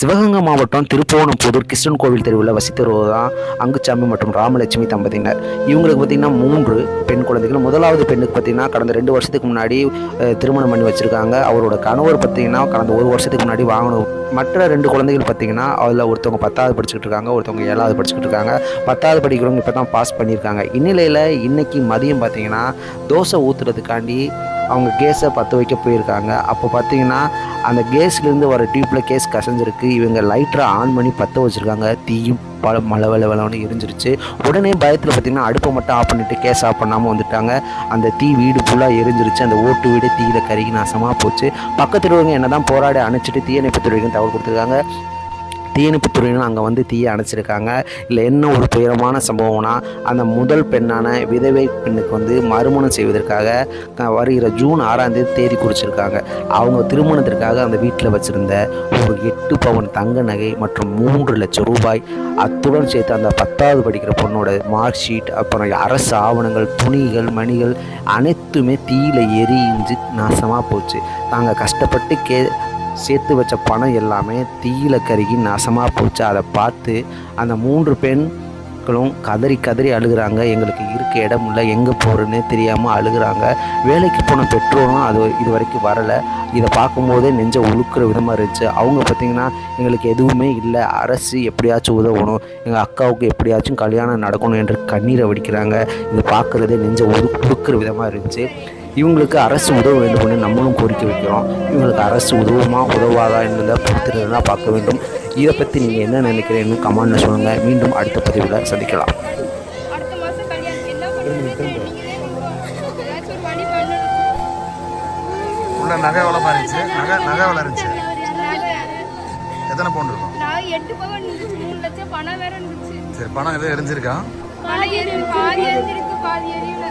சிவகங்கை மாவட்டம் திருப்போணம்புதூர் கிருஷ்ணன் கோவில் தெருவில் வசித்து வருவதுதான் அங்குச்சாமி மற்றும் ராமலட்சுமி தம்பதியினர். இவங்களுக்கு பார்த்திங்கன்னா மூன்று பெண் குழந்தைகள். முதலாவது பெண்ணுக்கு பார்த்திங்கன்னா கடந்த ரெண்டு வருஷத்துக்கு முன்னாடி திருமணம் பண்ணி வச்சுருக்காங்க. அவரோட கணவர் பார்த்திங்கன்னா கடந்த ஒரு வருஷத்துக்கு முன்னாடி வாங்கணும். மற்ற ரெண்டு குழந்தைகள் பார்த்திங்கன்னா அதில் ஒருத்தவங்க பத்தாவது படிச்சுக்கிட்டு இருக்காங்க ஒருத்தவங்க ஏழாவது படிச்சுக்கிட்டு இருக்காங்க. பத்தாவது படிக்கிறவங்க இப்போ தான் பாஸ் பண்ணியிருக்காங்க. இந்நிலையில் இன்றைக்கி மதியம் பார்த்திங்கன்னா தோசை ஊற்றுறதுக்காண்டி அவங்க கேஸை பற்ற வைக்க போயிருக்காங்க. அப்போ பார்த்தீங்கன்னா அந்த கேஸ்லேருந்து வர டியூப்பில் கேஸ் கசஞ்சிருக்கு. இவங்க லைட்டரை ஆன் பண்ணி பற்ற வச்சுருக்காங்க. தீயும் பல மழை வெலை வெளன்னு எரிஞ்சிருச்சு. உடனே பயத்தில் பார்த்தீங்கன்னா அடுப்பை மட்டும் ஆஃப் பண்ணிவிட்டு கேஸ் ஆஃப் பண்ணாமல் வந்துட்டாங்க. அந்த தீ வீடு ஃபுல்லாக எரிஞ்சிருச்சு. அந்த ஓட்டு வீடு தீயில கருகி நாசமாக போச்சு. பக்கத்தில் உள்ளவங்க என்ன தான் போராடி அணைச்சிட்டு தீயணைப்பு துறைக்கும் தகவல் கொடுத்துருக்காங்க. தீயணைப்பு துறையினர் அங்கே வந்து தீயை அணைச்சிருக்காங்க. இல்லை என்ன ஒரு துயரமான சம்பவம்னா அந்த முதல் பெண்ணான விதவை பெண்ணுக்கு வந்து மறுமணம் செய்வதற்காக வருகிற ஜூன் ஆறாம் தேதி தேதி குறிச்சிருக்காங்க. அவங்க திருமணத்திற்காக அந்த வீட்டில் வச்சுருந்த ஒரு எட்டு பவன் தங்க நகை மற்றும் மூன்று லட்சம் ரூபாய் அத்துடன் சேர்த்து அந்த பத்தாவது படிக்கிற பொண்ணோட மார்க் ஷீட் அப்புறம் அரசு ஆவணங்கள் துணிகள் மணிகள் அனைத்துமே தீயில எரிஞ்சு நாசமாக போச்சு. நாங்கள் கஷ்டப்பட்டு கே சேர்த்து வச்ச பணம் எல்லாமே தீயில கருகி நாசமாக போச்சு. அதை பார்த்து அந்த மூன்று பெண்களும் கதறி கதறி அழுகுறாங்க. எங்களுக்கு இருக்க இடம் இல்லை எங்கே போகிறேன்னு தெரியாமல் அழுகுறாங்க. வேலைக்கு போன பெற்றோரும் அது இது வரைக்கும் வரலை. இதை பார்க்கும்போதே நெஞ்ச உழுக்கிற விதமாக இருந்துச்சு. அவங்க பார்த்திங்கன்னா எங்களுக்கு எதுவுமே இல்லை. அரசு எப்படியாச்சும் உதவணும். எங்கள் அக்காவுக்கு எப்படியாச்சும் கல்யாணம் நடக்கணும் என்று கண்ணீரை வடிக்கிறாங்க. இதை பார்க்குறதே நெஞ்ச உது உழுக்கிற விதமாக இருந்துச்சு. இவங்களுக்கு அரசு உதவ வேண்டும் நம்மளும் கோரிக்கை வைக்கிறோம். இவங்களுக்கு அரசு உதவுமா உதவாதா என்பதை பொறுத்திருந்தா பார்க்க வேண்டும். இதை பற்றி நீங்கள் என்ன நினைக்கிறீங்கன்னு கமெண்ட்டில் சொல்லுங்கள் மீண்டும் அடுத்த பதிவில் சந்திக்கலாம். உள்ள நகை எவ்வளோ இருந்துச்சு? நகை நகை எவ்வளோ இருந்துச்சு. எத்தனை பவுன் இருக்கும்? நான் எட்டு பவன் இருந்துச்சு. மூணு லட்சம் பணம் வேற இருந்துச்சு. சரி பணம் எதுவும் எரிஞ்சிருக்கா? பணம் எரி பாதி எரிஞ்சிருக்கு பாதி எரியல.